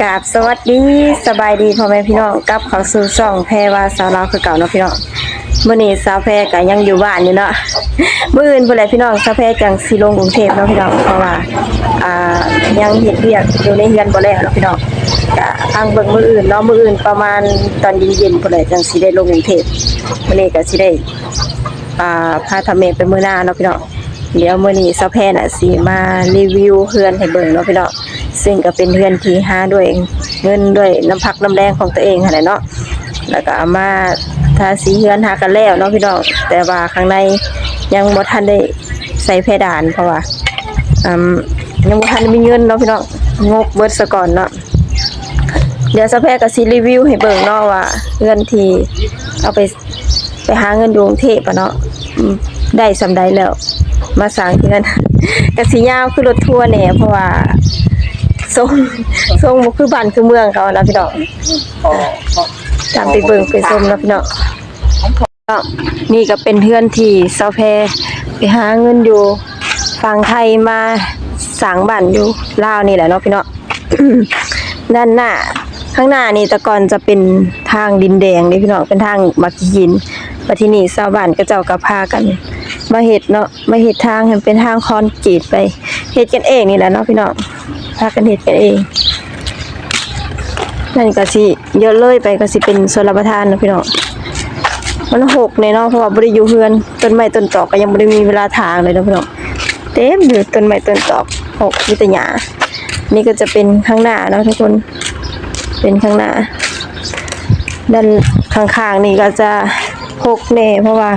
กราบสวัสดีสบายดีพ่อแม่พี่น้องกลับเข้าสู่ช่องแพรว่าสาวลาคือเก่าเนาะพี่น้องมื้อนี้สาวแพรก็ยังอยู่บ้านอยู่เนาะมื้ออื่นพุ่นแหละพี่น้องสาวแพรจังสิลงกรุงเทพเนาะพี่น้องเพราะว่าอ่ายังเฮ็ดเวียกอยู่ในเรือนบ่แล้วเนาะพี่น้องก็ทางเบิ่งมื้ออื่นเนาะมื้ออื่นประมาณตอนเย็นๆพุ่นแหละจังสิได้ลงกรุงเทพมื้อนี้ก็สิได้อ่าพาทำเมไปมื้อหน้าเนาะพี่น้องเดี๋ยวมื้อนี้ซาวแพนน่ะสิมารีวิวเฮือนให้เบิ่งเนาะพี่น้อง ซึ่งก็เป็นเฮือนที่หาด้วยเงินด้วยน้ำพักน้ำแรงของตัวเองหั่นแหละเนาะแล้วก็เอามาทาสีเฮือนหากันแล้วเนาะพี่น้องแต่ว่าข้างในยังบ่ทันได้ใส่เพดานเพราะว่าอืมยังบ่ทันมีเงินเนาะพี่น้องงบเบิดซะก่อนเนาะเดี๋ยวซาแพก็สิรีวิวให้เบิ่งเนาะว่าเฮือนที่เอาไปไปหาเงินอยู่กรุงเทพอะเนาะได้สำใดแล้ว มาสร้างที่นั่นกะสิยาวคือรถทัวร์แหน่ยเพราะว่า รงทรงบ่คือบ้านคือเมืองเขานะพี่น้องตามไปเบิ่งไปชมนะพี่น้องนี่ก็เป็นเพื่อนที่เซาแพไปหาเงินอยู่ฝั่งไทยมาสร้างบ้านอยู่ลาวนี่แหละเนาะพี่น้องด้านหน้าข้างหน้านี่แต่ก่อนจะเป็นทางดินแดงนี่พี่น้องเป็นทางมักหินมาที่นี่ชาวบ้านก็เจ้าก็พากันมาเฮ็ดเนาะมาเฮ็ดทางให้เป็นทางคอนกรีตไปเฮ็ดกันเองนี่แหละเนาะพี่น้อง พากันเฮ็ดกันเองนั่นก็สิเยอะเลยไปก็สิเป็นสลประทานนะพี่น้องมันหกเนี่ยเนาะเพราะว่าบ่ได้อยู่เฮือนต้นไม้ต้นตอกก็ยังบ่ได้มีเวลาทางเลยนะพี่น้องเต็มอยู่ต้นไม้ต้นตอกหกมีแต่หญ้านี่ก็จะเป็นข้างหน้าเนาะทุกคน เป็นข้างหน้า ด้านข้างๆนี่ก็จะหกแน่เพราะว่า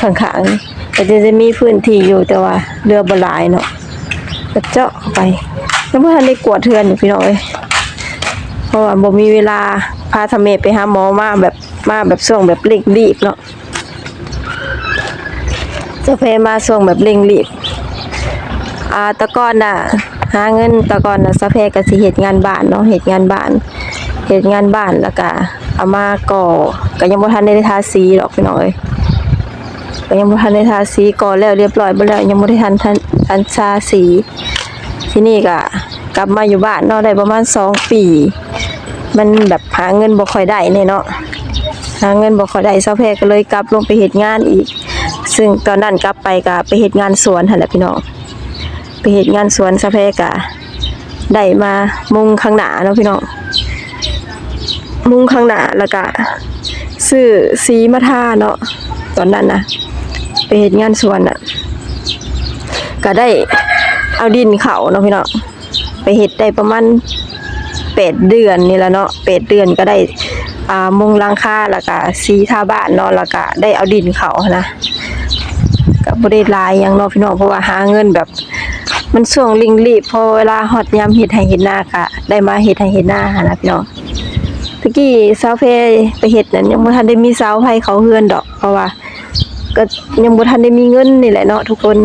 ข้างๆนี่จะจะมีพื้นที่อยู่แต่ว่าเรือบลายเนาะ ก็เจาะเข้าไปแล้วเมื่อทันได้กวดเทือนอยู่พี่น้องเอ้ยเพราะว่าบ่มีเวลาพาทำเมไปหาหมอมาแบบมาแบบช่วงแบบเร่งรีบเนาะจะไปมาช่วงแบบเร่งรีบอ่าตะก่อนน่ะหาเงินตะก่อนน่ะสะเพกสิเฮ็ดงานบ้านเนาะเฮ็ดงานบ้านเฮ็ดงานบ้านแล้วก็เอามาก่อก็ยังบ่ทันได้ทาสีหรอกพี่น้อยก็ยังบ่ทันได้ทาสีก่อแล้วเรียบร้อยเบ่แล้วยังบ่ได้ทัน ทันทันทาสี ที่นี่ก็กลับมาอยู่บ้านเนาะได้ประมาณสองปี มันแบบหาเงินบ่ค่อยได้เนี่ยเนาะหาเงินบ่ค่อยได้สะเพก็เลยกลับลงไปเฮ็ดงานอีก ซึ่งตอนนั้นกลับไปก็ไปเฮ็ดงานสวนหั่นแหละพี่น้องไปเฮ็ดงานสวนสะเพกะได้มามุงข้างหน้าเนาะพี่น้องมุงข้างหน้าแล้วก็ซื้อสีมาทาเนาะตอนนั้นนะไปเฮ็ดงานสวนน่ะ ก็ได้เอาดินเขาเนาะพี่น้องไปเฮ็ดได้ประมาณแปดเดือนนี่แหละเนาะแปดเดือนก็ได้อ่ามุงลังคาแล้วก็สีทาบ้านเนาะแล้วก็ได้เอาดินเขานะก็บ่ได้หลายยังเนาะพี่น้องเพราะว่าหาเงินแบบ มันช่วงลิงรีบพอเวลาฮอดยามเฮ็ดให้เฮ็ดหน้าก็ได้มาเฮ็ดให้เฮ็ดหน้าหันะพี่น้องตะกี้สาวเพไปเฮ็ดนั่นยังบ่ทันได้มีสาวไผเขาเฮือนดอก เพราะว่า ก็ยังบ่ทันได้มีเงินนี่แหละเนาะทุกคน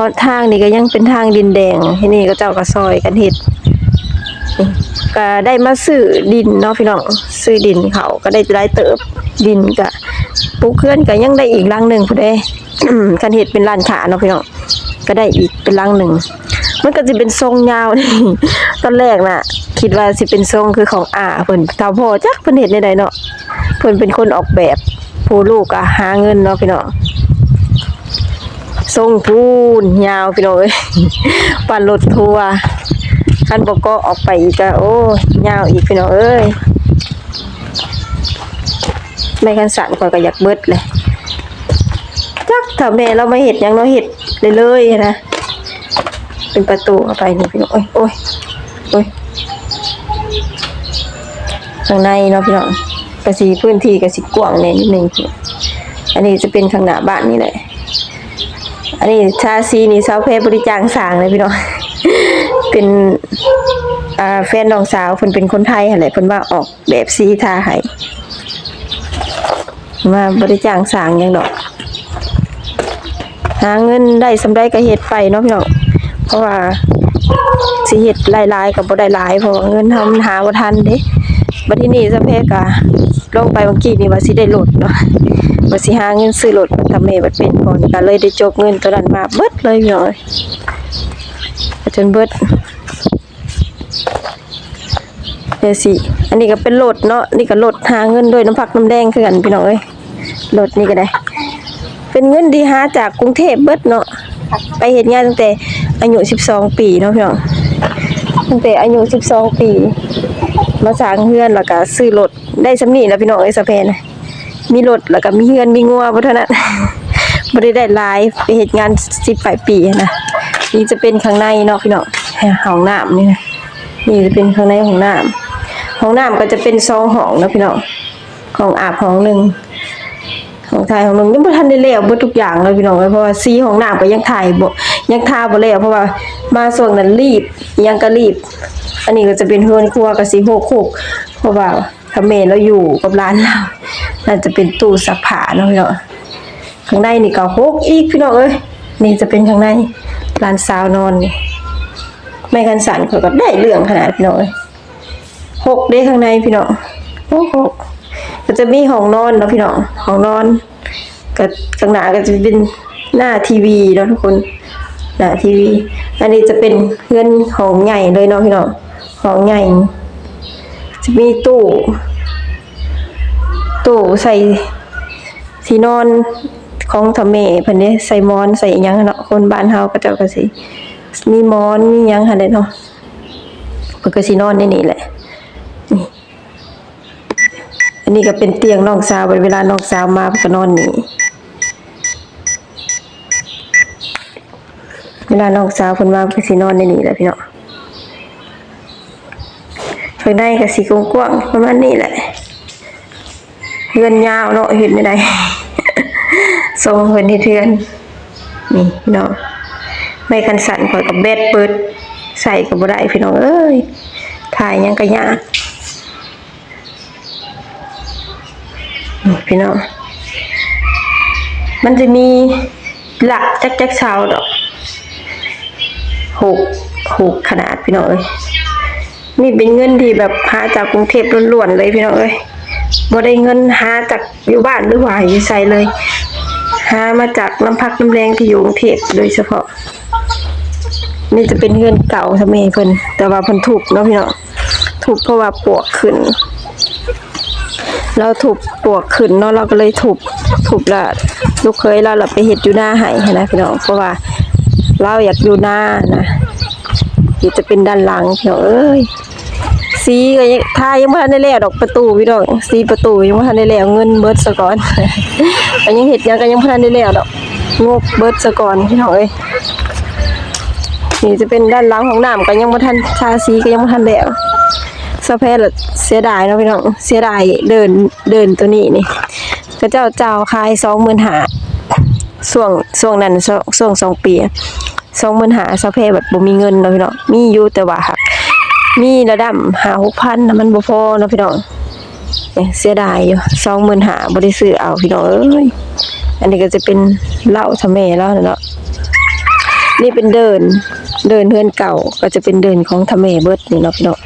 ขอทางนี่ก็ยังเป็นทางดินแดงที่นี่ก็เจ้าก็ซอยกันเฮ็ดก็ได้มาซื้อดินเนาะพี่น้องซื้อดินเขาก็ได้หลายเติบดินก็ปลูกเขื่อนก็ยังได้อีกลังหนึ่งผู้ใดคันเฮ็ดเป็นร้านค้าเนาะพี่น้องก็ได้อีกเป็นลังหนึ่งมันก็จะเป็นทรงยาวนี่ตอนแรกน่ะ คิดว่าสิเป็นทรงคือของอาเพิ่นถ้าพ่อจักเพิ่นเฮ็ดได้ใดเนาะเพิ่นเป็นคนออกแบบผู้ลูกก็หาเงินเนาะพี่น้อง ทรงพูนยาวพี่น้องเอ้ยปั่นรถทัวร์คันบ่ก็ออกไปอีกก็โอ้ยาวอีกพี่น้องเอ้ยไม่คันสั่นข่อยก็อยากเบิดเลยจักถ้าแม่เราไม่เห็ดยังเราเห็ดเลยเลยนะเป็นประตูเข้าไปนี่พี่น้องโอ้ยโอ้ยโอ้ยข้างในเนาะพี่น้องกระสีพื้นที่กระสีกว้างในนิดนึงอันนี้จะเป็นข้างหน้าบ้านนี่แหละ อันนี้ชาซีนี่สาวเพรบริจางสางเลยพี่น้อง เป็นอ่าแฟนน้องสาวเพิ่นเป็นคนไทยหั่นแหละเพิ่นว่าออกแบบซีทาให้มาบริจางสางยังดอกหาเงินได้สำได้ก็เฮ็ดไปเนาะพี่น้องเพราะว่าสิเฮ็ดหลายๆก็บ่ได้หลายเพราะว่าเงินเฮามันหาบ่ทันเด้บัดทีนี้ซะเพก็ลงไปเมื่อกี้นี่ว่าสิได้รถเนาะ ว่สิหาเงินซื้อรถทำแม่บัดเป็นก่อนก็เลยได้จกเงินตัวนั้นมาเบิดเลยพี่น้องเอ้ยจนเบิดเดี๋ยวสิ อันนี้ก็เป็นรถเนาะ นี่ก็รถหาเงินด้วยน้ำผักน้ำแดงคือกันพี่น้องเอ้ยรถนี่ก็ได้ เป็นเงินที่หาจากกรุงเทพเบิดเนาะ ไปเฮ็ดงานตั้งแต่อายุ12ปีเนาะพี่น้อง ตั้งแต่อายุ12ปี มาสร้างเฮือนแล้วก็ซื้อรถได้สำนีแล้วพี่น้องเอ้ยสะเพน มีรถแล้วก็มีเฮือนมีงัวบ่เท่านั้นบ่ได้ได้หลายไปเฮ็ดงาน10ปลายปีนะนี่จะเป็นข้างในเนาะพี่น้องห้องน้ำนี่นะนี่จะเป็นข้างในห้องน้ำห้องน้ำก็จะเป็นซองห้องนะพี่น้องห้องอาบห้องหนึ่งของไทยของนึงยังบ่ทันได้แล้วเบิดทุกอย่างเลยพี่น้องเพราะว่าสีของน้ำก็ยังถ่ายบ่ยังทาบ่แล้วเพราะว่ามาช่วงนั้นรีบยังก็รีบ อันนี้ก็จะเป็นเฮือนครัวก็สิโหกโคกเพราะว่า คาเมนเราอยู่กับร้านเราน่าจะเป็นตู้ซักผ้าเนาะพี่น้องข้างในนี่ก็หกอีกพี่น้องเอ้ยนี่จะเป็นข้างในร้านสาวนอนนี่ไม่กันสั่นเขาก็ได้เรื่องขนาดพี่น้องเอ้ยหกเด้ข้างในพี่น้องโอ้โหก็จะมีห้องนอนเนาะพี่น้องห้องนอนก็ข้างหน้าก็จะเป็นหน้าทีวีเนาะทุกคนหน้าทีวี อันนี้จะเป็นเรือนห้องใหญ่เลยเนาะพี่น้องห้องใหญ่ มีตู้ตู้ใส่ที่นอนของทำเมเพิ่นเด้ใส่มอนใส่หยังเนาะคนบ้านเฮาก็เจ้าก็สิมีมอนมีหยังหั่นเด้เนาะเพิ่นก็สินอนในนี่แหละอันนี้ก็เป็นเตียงน้องสาวเวลาน้องสาวมาก็นอนนี่เวลาน้องสาวเพิ่นมาเพิ่นสินอนในนี่แหละพี่เน้อง เพิ่นได้ก็สิกว้างๆประมาณนี้แหละเฮือนยาวเนาะเฮ็ดไม่ได้ทรงเพิ่นเฮ็ดเฮือน นี่พี่น้องไม่คันสั่นข่อยกับเบ็ดเปิด ใส่ก็บ่ได้พี่น้องเอ้ยถ่ายยังก็ยากพี่น้องมันจะมีหลักจักจักเช้าดอกหกหกขนาดพี่น้องเอ้ย นี่เป็นเงินที่แบบหาจากกรุงเทพล้วนๆเลยพี่น้องเอ้ยบ่ได้เงินหาจากอยู่บ้านหรือว่าอยู่ไสเลย หามาจากน้ำพักน้ำแรงที่อยู่กรุงเทพโดยเฉพาะ นี่จะเป็นเงินเก่าทำไมเพิ่นแต่ว่าเพิ่นถูกเนาะพี่น้องถูกเพราะว่าปวกขึ้น เราถูกปวกขึ้นเนาะเราก็เลยถูกถูกละลูกเคยเราเราไปเห็ดอยู่หน้าให้นะพี่น้องเพราะว่าเราอยากอยู่หน้านะที่จะเป็นด้านหลังพี่น้องเอ้ย สีก็ยังทายังไม่ทันได้แล้วดอกประตูพี่น้องสีประตูยังไม่ทันได้แล้วเงินเบิดซะก่อนก็ยังเห็ดหยังก็ยังไม่ทันได้แล้วดอกงบเบิดซะก่อนพี่น้องเอ้ยนี่จะเป็นด้านหลังของน้ำก็ยังไม่ทันทาสีก็ยังไม่ทันแล้วสะเพละเสียดายเนาะพี่น้องเสียดายเดินเดินตัวนี้นี่ก็เจ้าเจ้าขายสองหมื่นหาช่วงช่วงนั้นช่วงช่วงสองปีสองหมื่นหาสะเพแบบบ่มีเงินเนาะพี่น้องมีอยู่แต่ว่าหัก มีระดับหาหกพันนะมันบ่พอนะพี่น้องเสียดายอยู่สองหมื่นหาบ่ได้ซื้อเอาพี่น้องเอ้ยอันนี้ก็จะเป็นเหล้าทะเมแล้วเนาะนี่เป็นเดินเดินเพื่อนเก่าก็จะเป็นเดินของทะเมเบิดนี่เนาะพี่น้อง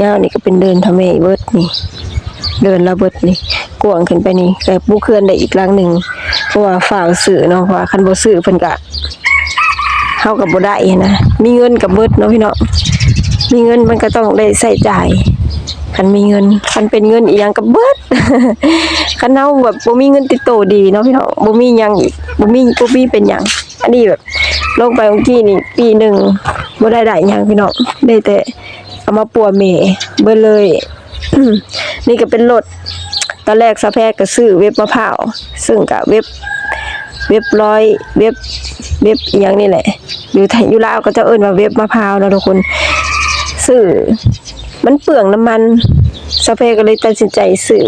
ยาวนี่ก็เป็นเดินทำให้เบิร์ดนี่ เดินระเบิดนี่กวางขึ้นไปนี่แต่บุเคลื่อนได้อีกหลังหนึ่งเพราะว่าฝ่าสื่อเนาะเพราะว่าคันบ่ซื้อเพิ่นก็เฮากับบ่ได้นะมีเงินกับเบิดเนาะพี่เนาะ มีเงินมันก็ต้องได้ใช้จ่ายคันมีเงินคันเป็นเงินอีหยังกับเบิดคันเฮาแบบบ่มีเงินติดโตวดีเนาะพี่เนาะบ่มีหยังอีกบ่มีบ่มีเป็นหยังอันนี้แบบลงไปเมื่อกี้นี่ปีหนึ่งบ่ได้ได้หยังพี่เนาะได้แต่เอามาปัวเมเบิดเลย นี่ก็เป็นรถตอนแรกสะแพกก็ซื้อเว็บมะพร้าวซึ่งกับเว็บเว็บร้อยเว็บเว็บอหย่างนี่แหละอยู่ไทยอยู่ลาวก็จะเอิ้นว่าเว็บมะพร้าวนะทุกคน ซื้อมันเปลืองน้ำมันสะเพก็เลยตัดสินใจซื้อ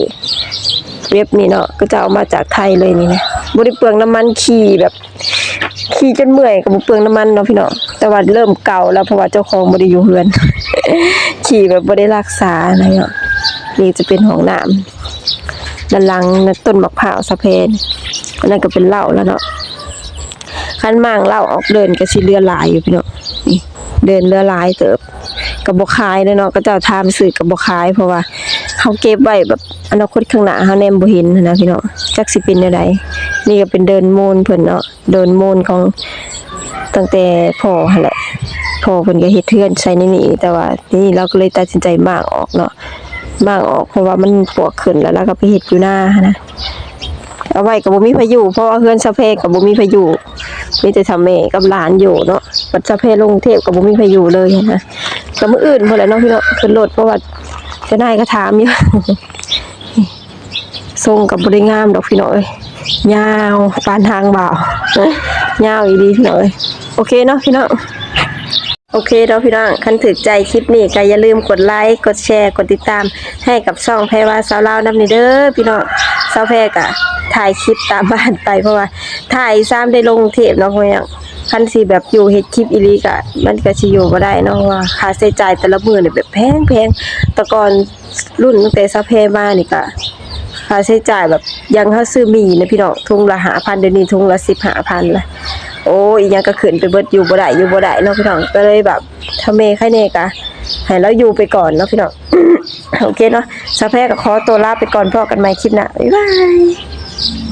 เว็บนี้เนาะก็จะเอามาจากไทยเลยนี่นะบ่ได้เปลืองน้ำมันขี่แบบขี่จนเมื่อยกับบ่เปลืองน้ำมันเนาะพี่เน้องแต่ว่าเริ่มเก่าแล้วเพราะว่าเจ้าของบ่ได้อยู่เฮือน ขี่แบบบ่ได้รักษานะไรเนาะนี่จะเป็นห้องน้ำด้านหลังนะต้นมะพร้าวสะเพนนนั้นก็เป็นเหล้าแล้วเนาะคันมั่งเหล้าออกเดินก็สิเรือลายอยู่พี่น้องนี่เดินเรือลายเติบ ก็บ่ขายเลยเนาะก็เจ้าทามซื้อก็บ่ขาย เพราะว่าเฮาเก็บไว้แบบอนาคตข้างหน้าเฮาแนมบ่เห็นนะพี่เน้องจักสิเป็นแนวใดนี่ก็เป็นเดินโมนเพิ่นเนาะเดินโมนของตั้งแต่พ่อหะแหละพอเพิ่นก็เฮ็ดเทือนใส่ในนี้แต่ว่านี่เราก็เลยตัดสินใจมากออกเนาะมากออกเพราะว่ามันปวกขึ้นแล้วเราก็ไปเฮ็ดอยู่หน้านะเอาไว้ก็บ่มีพายุเพราะว่าเฮือนสะเพก็บ่มีพายุมีแต่ทำแม่กับหลานอยู่เนาะปัดสะเพลงเทพก็บ่มีพายุเลยนะ ก็มื้ออื่นพุ่นและเนาะพี่เนาะขึ้นรถเพราะว่าจะนายก็ถามอยู่ทรงกับบริงามดอกพี่น้อยยาวปานทางบ่าวยาวอีดีพี่น้อยโอเคเนาะพี่น้องโอเคเนาะพี่น้องคันถึกใจคลิปนี้ก็อย่าลืมกดไลค์กดแชร์กดติดตาม ให้กับช่องแพรว่าสาวลาวนำนี่เด้อพี่น้องสาวแพรกะถ่ายคลิปตามบ้านไปเพราะว่าถ่ายซ้ำได้ลงเทปเนาะเพราะอย่าง คันสิแบบอยู่เฮ็ดคลิปอีลีกะมันก็สิอยู่บ่ได้เนาะว่าค่าใช้จ่ายแต่ละมื้อนี่แบบแพงๆแต่ก่อนรุ่นตั้งแต่สาวแพมานี่ก็ค่าใช้จ่ายแบบยังเขาซื้อมีนะพี่น้องทุงละหาพันเดี๋ยวนี้ทุงละสิบหาพันละโอ้อีหยังก็ขึ้นไปเบิดอยู่บ่ได้อยู่บ่ได้เนาะพี่น้องก็เลยแบบทำเมค่ายเนกะให้เราอยู่ไปก่อนเนาะพี่น้องโอเคเนาะสะแพก็ขอตัวลาไปก่อนพอกันใหม่คลิปหน้าบ๊ายบาย